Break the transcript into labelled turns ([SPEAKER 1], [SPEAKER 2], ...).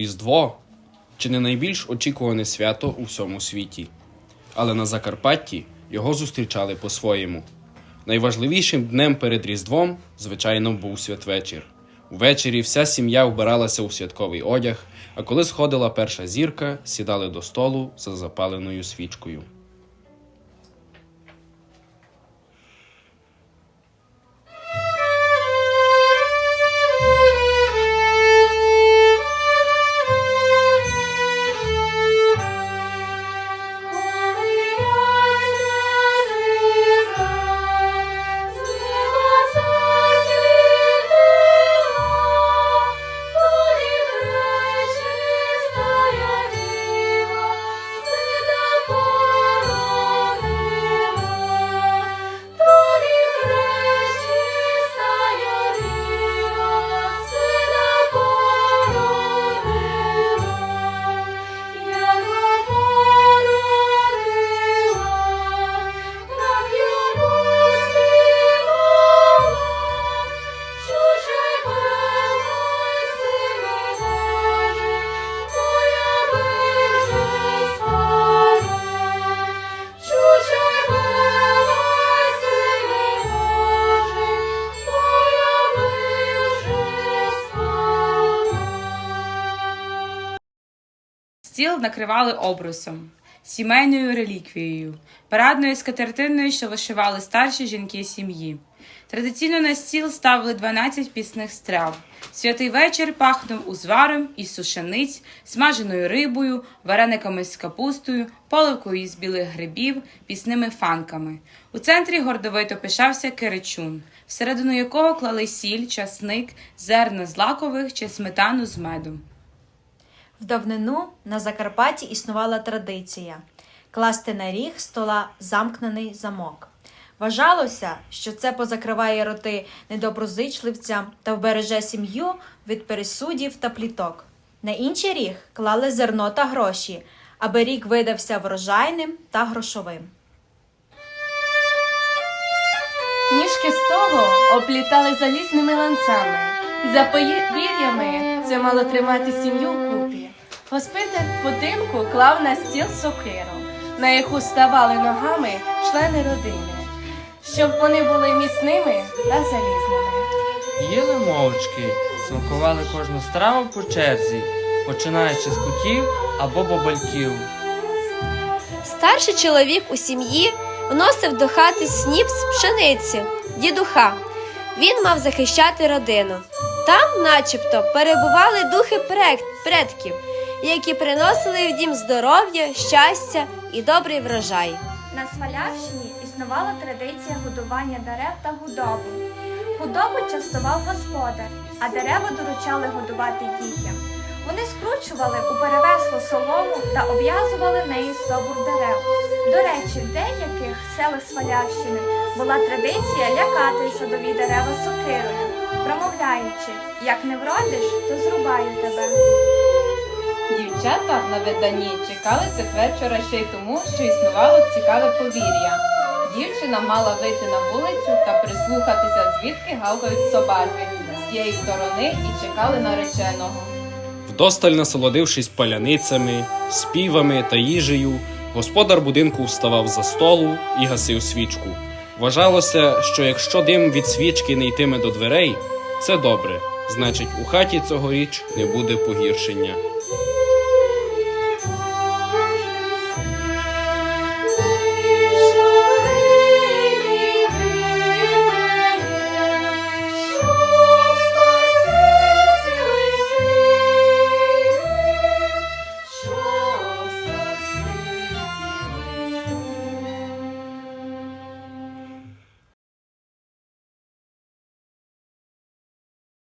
[SPEAKER 1] Різдво чи не найбільш очікуване свято у всьому світі. Але на Закарпатті його зустрічали по-своєму. Найважливішим днем перед Різдвом, звичайно, був святвечір. Увечері вся сім'я вбиралася у святковий одяг, а коли сходила перша зірка, сідали до столу за запаленою свічкою.
[SPEAKER 2] Стіл накривали обрусом, сімейною реліквією, парадною скатертиною, що вишивали старші жінки сім'ї. Традиційно на стіл ставили 12 пісних страв. Святий вечір пахнув узваром із сушениць, смаженою рибою, варениками з капустою, поливкою із білих грибів, пісними фанками. У центрі гордовито пишався киричун, всередину якого клали сіль, часник, зерна злакових чи сметану з медом.
[SPEAKER 3] В давнину на Закарпатті існувала традиція класти на ріг стола замкнений замок. Вважалося, що це позакриває роти недоброзичливцям та вбереже сім'ю від пересудів та пліток. На інший ріг клали зерно та гроші, аби рік видався врожайним та грошовим.
[SPEAKER 4] Ніжки столу оплітали залізними ланцами. За повір'ями це мало тримати сім'ю вкупі. Господар будинку клав на стіл сокиру, на яку ставали ногами члени родини, щоб вони були міцними та залізними.
[SPEAKER 5] Їли мовчки, смакували кожну страву по черзі, починаючи з кутів або бобальків.
[SPEAKER 6] Старший чоловік у сім'ї вносив до хати сніп з пшениці, дідуха. Він мав захищати родину. Там, начебто, перебували духи предків, які приносили в дім здоров'я, щастя і добрий врожай.
[SPEAKER 7] На Свалявщині існувала традиція годування дерев та худоби. Худобу частував господар, а дерева доручали годувати дітям. Вони скручували у перевесло солому та обв'язували нею стовбур дерев. До речі, в деяких селах Свалявщини була традиція лякати садові дерева сокирою, промовляючи, як не вродиш, то зрубаю тебе.
[SPEAKER 8] Дівчата на виданні чекали святвечора ще й тому, що існувало цікаве повір'я. Дівчина мала вийти на вулицю та прислухатися, звідки гавкають собаки з тієї сторони і чекали нареченого.
[SPEAKER 1] Вдосталь насолодившись паляницями, співами та їжею, господар будинку вставав за столу і гасив свічку. Вважалося, що якщо дим від свічки не йтиме до дверей, це добре, значить, у хаті цьогоріч не буде погіршення.